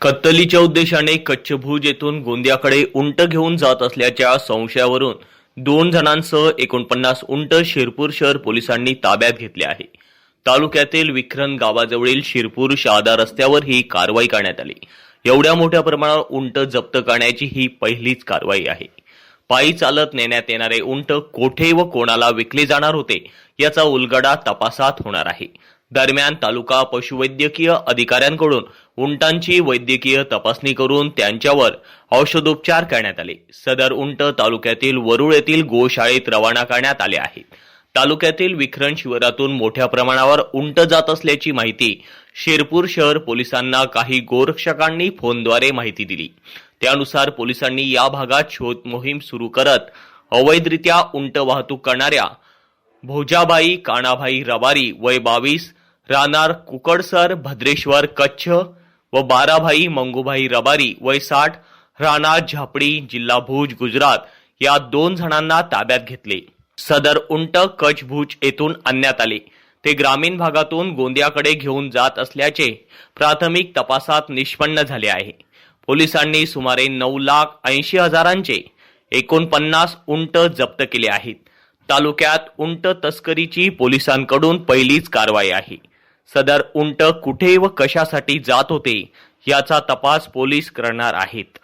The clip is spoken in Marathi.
कत्तलीच्या उद्देशाने कच्छभुज येथून गोंदियाकडे उंट घेऊन जात असल्याच्या संशयावरून दोन जणांसह एकोणपन्नास उंट शिरपूर शहर पोलिसांनी ताब्यात घेतले आहे. तालुक्यातील विक्रन गावाजवळील शिरपूर शहादा रस्त्यावर ही कारवाई करण्यात आली. एवढ्या मोठ्या प्रमाणावर उंट जप्त करण्याची ही पहिलीच कारवाई आहे. पायी चालत नेण्यात येणारे उंट कोठे व कोणाला विकले जाणार होते याचा उलगडा तपासात होणार आहे. दरम्यान तालुका पशुवैद्यकीय अधिकाऱ्यांकडून उंटांची वैद्यकीय तपासणी करून त्यांच्यावर औषधोपचार करण्यात आले. सदर उंट तालुक्यातील वरुळ येथील गोशाळेत रवाना करण्यात आले आहेत तालुक्यातील विखरण शिवारातून मोठ्या प्रमाणावर उंट जात असल्याची माहिती शिरपूर शहर पोलिसांना काही गोरक्षकांनी फोनद्वारे माहिती दिली. त्यानुसार पोलिसांनी या भागात शोध मोहीम सुरू करत अवैधरित्या उंट वाहतूक करणाऱ्या भोजाबाई काणाभाई रबारी वय बावीस राहणार कुकडसर भद्रेश्वर कच्छ व बाराभाई मंगूभाई रबारी वय साठ राहणार झापडी जिल्हा भुज गुजरात या दोन जणांना ताब्यात घेतले. सदर उंट कच्छ भुज येथून आणण्यात आले. ते ग्रामीण भागातून गोंदियाकडे घेऊन जात असल्याचे प्राथमिक तपासात निष्पन्न झाले आहे. पोलिसांनी सुमारे नऊ लाख ऐंशी हजारांचे एकोणपन्नास उंट जप्त केले आहेत. तालुक्यात उंट तस्करीची पोलिसांकडून पहिलीच कारवाई आहे. सदर उंट कुठे व कशासाठी जात होते याचा तपास पोलीस करणार आहेत.